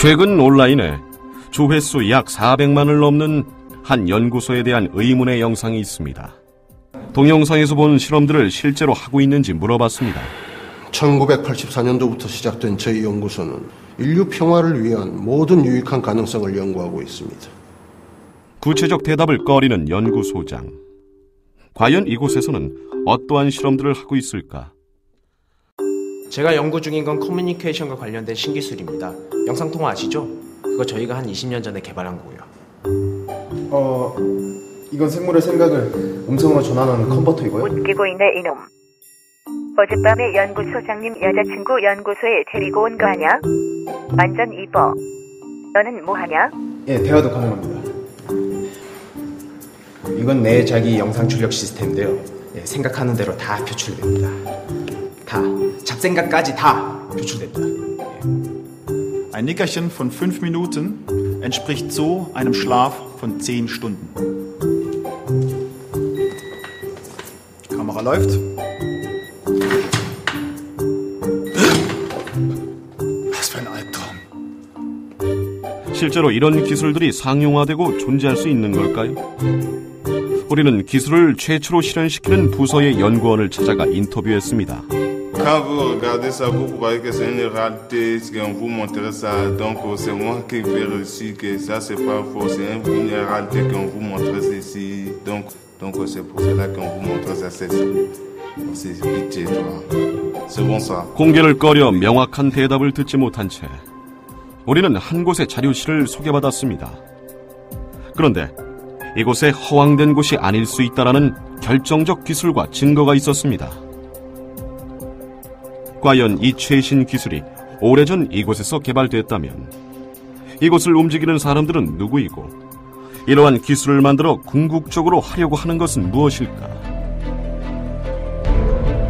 최근 온라인에 조회수 약 400만을 넘는 한 연구소에 대한 의문의 영상이 있습니다. 동영상에서 본 실험들을 실제로 하고 있는지 물어봤습니다. 1984년도부터 시작된 저희 연구소는 인류 평화를 위한 모든 유익한 가능성을 연구하고 있습니다. 구체적 대답을 꺼리는 연구소장. 과연 이곳에서는 어떠한 실험들을 하고 있을까? 제가 연구 중인 건 커뮤니케이션과 관련된 신기술입니다. 영상통화 아시죠? 그거 저희가 한 20년 전에 개발한 거고요. 어, 이건 생물의 생각을 음성으로 전환하는 컨버터이고요. 웃기고 있네 이놈. 어젯밤에 연구소장님 여자친구 연구소에 데리고 온 거 아냐? 완전 이뻐. 너는 뭐 하냐? 예, 대화도 가능합니다. 이건 내 자기 영상 출력 시스템인데요. 예, 생각하는 대로 다 표출됩니다. 다. 잡생각까지 다 표출됩니다. Ein Nickerchen von fünf Minuten entspricht so einem Schlaf von zehn Stunden. Kamera läuft. Was für ein Albtraum. 실제로 이런 기술들이 상용화되고 존재할 수 있는 걸까요? 우리는 기술을 최초로 실현시키는 부서의 연구원을 찾아가 인터뷰했습니다. Quand vous regardez ça, vous croyez que c'est une réalité, qu'on vous montre ça. Donc, c'est moi qui vérifie que ça, c'est pas faux. C'est une réalité qu'on vous montre ici. Donc, donc c'est pour cela qu'on vous montre ça. C'est pitié, toi. C'est bon ça. 공개를 꺼려 명확한 대답을 듣지 못한 채 우리는 한 곳의 자료실을 소개받았습니다. 그런데 이곳에 허황된 곳이 아닐 수 있다라는 결정적 기술과 증거가 있었습니다. 과연 이 최신 기술이 오래전 이곳에서 개발됐다면 이곳을 움직이는 사람들은 누구이고 이러한 기술을 만들어 궁극적으로 하려고 하는 것은 무엇일까?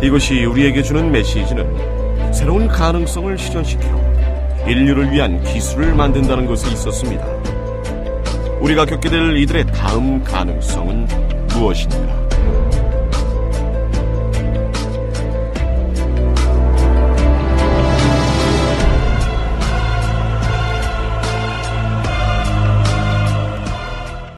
이것이 우리에게 주는 메시지는 새로운 가능성을 실현시켜 인류를 위한 기술을 만든다는 것에 있었습니다. 우리가 겪게 될 이들의 다음 가능성은 무엇인가?